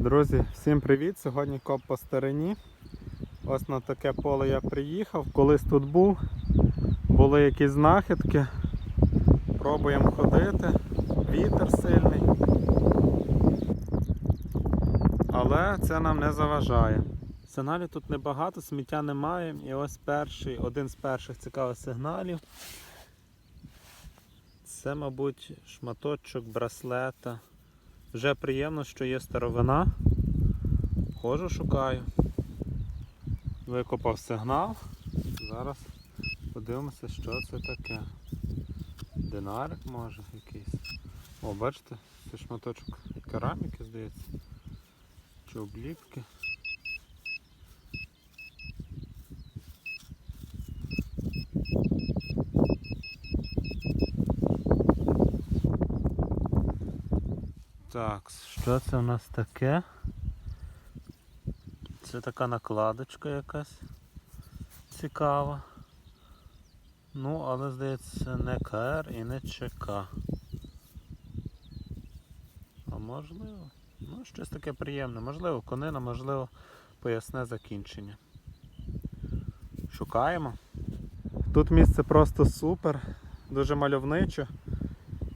Друзі, всім привіт! Сьогодні коп по старині. Ось на таке поле я приїхав. Колись тут був, були якісь знахідки. Пробуємо ходити. Вітер сильний. Але це нам не заважає. Сигналів тут небагато, сміття немає. І ось перший, один з перших цікавих сигналів. Це, мабуть, шматочок браслета. Вже приємно, що є старовина. Хожу, шукаю. Викопав сигнал. Зараз подивимося, що це таке. Динарик може якийсь. О, бачите, це шматочок кераміки, здається. Чи обліпки. Так, що це у нас таке? Це така накладочка якась цікава. Ну, але здається не КР і не ЧК. А можливо? Ну, щось таке приємне. Можливо, конина, можливо, поясне закінчення. Шукаємо. Тут місце просто супер, дуже мальовниче.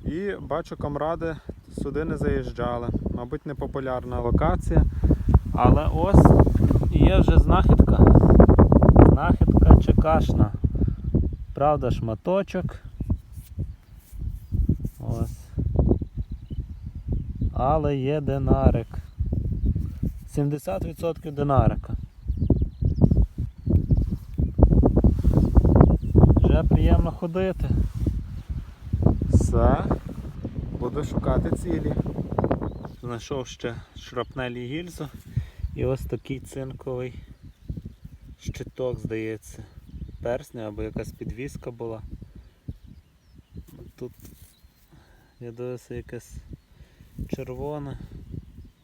І бачу, комради сюди не заїжджали. Мабуть, не популярна локація. Але ось є вже знахідка. Знахідка чекашна. Правда, шматочок. Ось. Але є динарик. 70% динарика. Вже приємно ходити. Все. Буду шукати цілі. Знайшов ще шрапнелі гільзу і ось такий цинковий щиток, здається. Персня або якась підвіска була. Тут я дивився якась червона,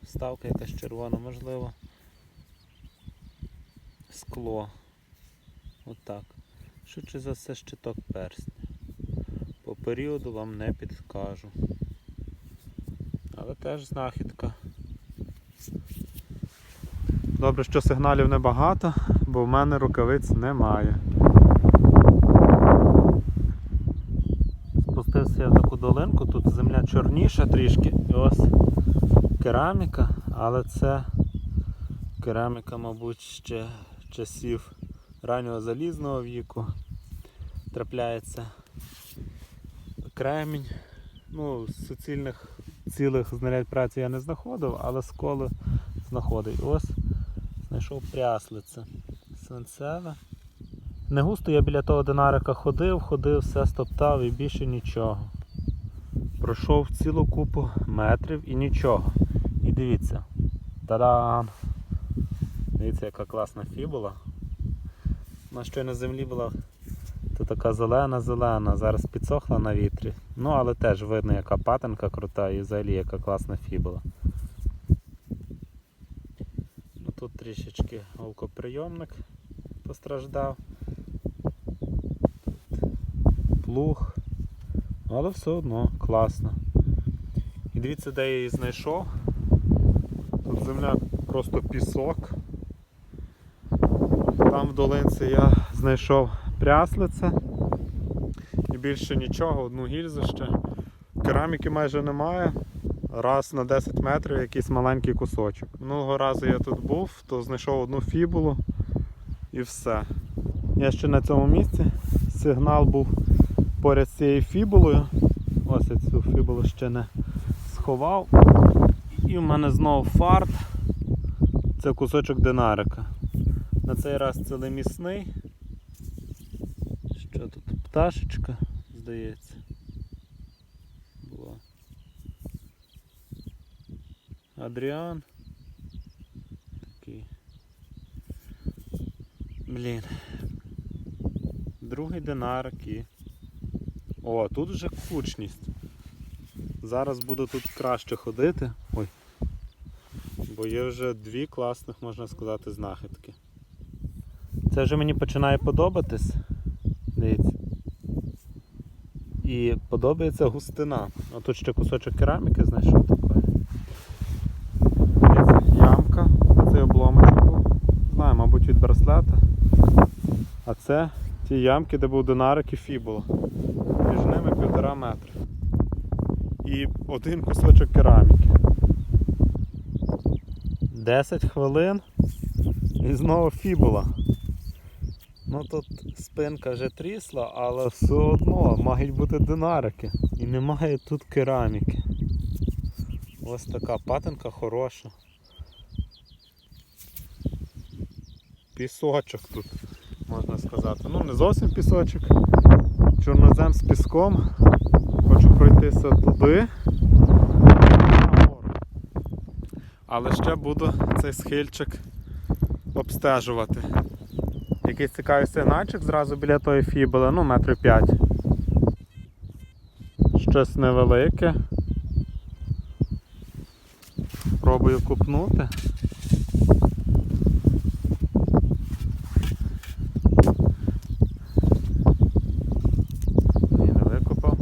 вставка якась червона, можливо. Скло. Отак. Швидше за все щиток персня. По періоду вам не підкажу. Але теж знахідка. Добре, що сигналів небагато, бо в мене рукавиць немає. Спустився я в таку долинку, тут земля чорніша трішки і ось кераміка, але це кераміка, мабуть, ще часів раннього залізного віку. Трапляється кремінь. Ну, суцільних цілих знарядь праці я не знаходив, але сколи знаходив. Ось знайшов пряслице свинцеве. Не густо я біля того динарика ходив, ходив, все стоптав і більше нічого. Пройшов цілу купу метрів і нічого. І дивіться. Та-дам! Дивіться, яка класна фібула. Вона що на землі була то така зелена-зелена, зараз підсохла на вітрі. Ну, але теж видно, яка патинка крута і взагалі яка класна фібула. Ну, Тут трішечки овкоприйомник постраждав. Тут плуг. Але все одно класно. І дивіться, де я її знайшов. Тут земля просто пісок. Там в долинці я знайшов пряслице. І більше нічого, одну гільзу ще. Кераміки майже немає. Раз на 10 метрів якийсь маленький кусочок. Минулого разу я тут був, то знайшов одну фібулу і все. Я ще на цьому місці. Сигнал був поряд з цією фібулою. Ось я цю фібулу ще не сховав. І в мене знову фарт. Це кусочок динарика. На цей раз це місний. Пташечка, здається. Була. Адріан. Такий. Блін. Другий динарик і. О, тут вже кучність. Зараз буду тут краще ходити. Ой. Бо є вже дві класних, можна сказати, знахідки. Це вже мені починає подобатись. Дивіться. І подобається густина. Ну, а ще кусочок кераміки, знайшов такої. Ямка, цей обломочок був. Знаю, мабуть, від браслета. А це ті ямки, де був динарик і фібула. Між ними півтора метра. І один кусочок кераміки. 10 хвилин і знову фібула. Ну тут спинка вже трісла, але все одно мають бути динарики. І немає тут кераміки. Ось така патинка хороша. Пісочок тут, можна сказати. Ну, не зовсім пісочок. Чорнозем з піском. Хочу пройтися туди. Але ще буду цей схильчик обстежувати. Якийсь цікавий сигнальчик зразу біля тої фібули, ну метрів 5. Щось невелике. Пробую купнути. Ні, не викопав.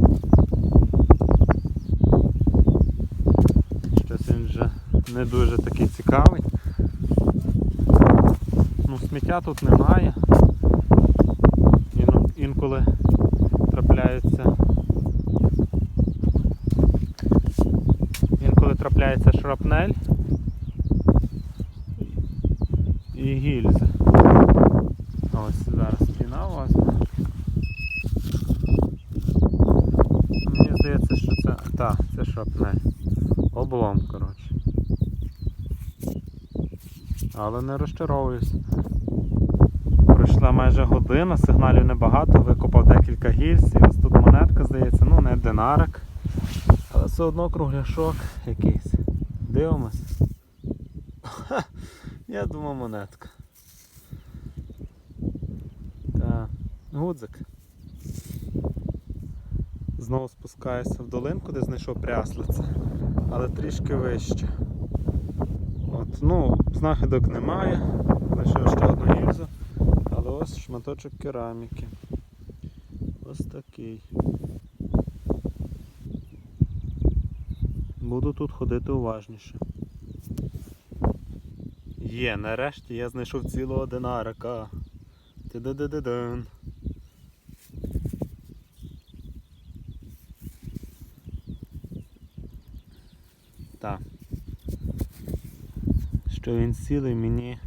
Щось він вже не дуже такий цікавий. Сміття тут немає. Інколи трапляються. Інколи трапляється шрапнель і гільзи. Ось зараз стіна возьме. Мені здається, що це. Так, це шрапнель. Облом, коротше. Але не розчаровуюсь. Пройшла майже година, сигналів небагато, викопав декілька гільз, і ось тут монетка здається, ну не динарик. Але все одно кругляшок якийсь. Дивимось. Я думав монетка. Так, гудзик. Знову спускаюся в долинку, де знайшов пряслице, але трішки вище. От, ну, знахідок немає. Знайшов ще одну гільзу. Шматочок кераміки. Ось такий. Буду тут ходити уважніше. Є, нарешті я знайшов цілого динарика. Ти-ди-ди-ди-дин. Так. Що він цілий мені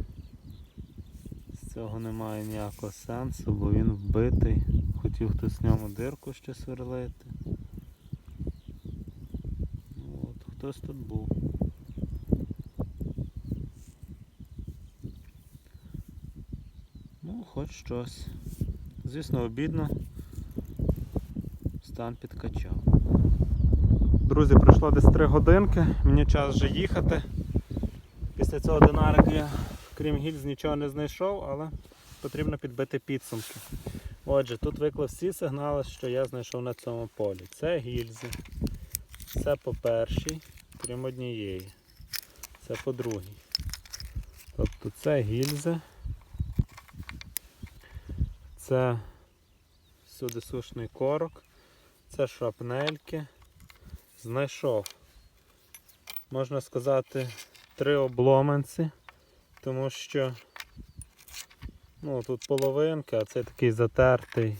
цього немає ніякого сенсу, бо він вбитий. Хотів хтось в ньому дирку ще сверлити. От, хтось тут був. Ну, хоч щось. Звісно, обідно. Стан підкачав. Друзі, пройшло десь 3 годинки, мені час вже їхати. Після цього динарика я, крім гільз, нічого не знайшов, але потрібно підбити підсумки. Отже, тут виклав всі сигнали, що я знайшов на цьому полі. Це гільзи. Це по першій, крім однієї. Це по другій. Тобто це гільзи. Це сюди сушний корок. Це шрапнельки. Знайшов, можна сказати, три обломанці, тому що ну, тут половинка, а це такий затертий.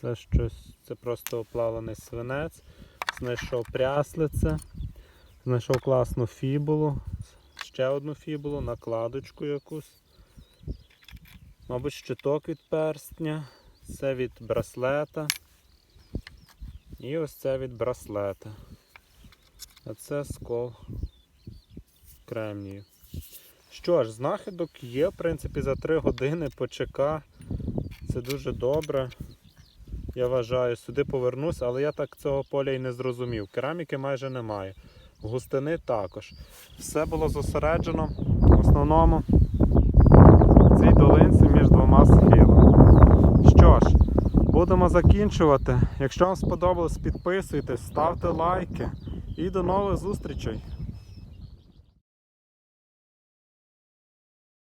Це щось, це просто оплавлений свинець. Знайшов пряслице, знайшов класну фібулу, ще одну фібулу, накладочку якусь. Мабуть, щиток від перстня, це від браслета. І ось це від браслета. А це скол кремнію. Що ж, знахідок є, в принципі, за 3 години по ЧК. Це дуже добре. Я вважаю, сюди повернусь, але я так цього поля і не зрозумів. Кераміки майже немає. Густини також. Все було зосереджено в основному в цій долинці між двома схилами. Що ж, будемо закінчувати. Якщо вам сподобалось, підписуйтесь, ставте лайки і до нових зустрічей.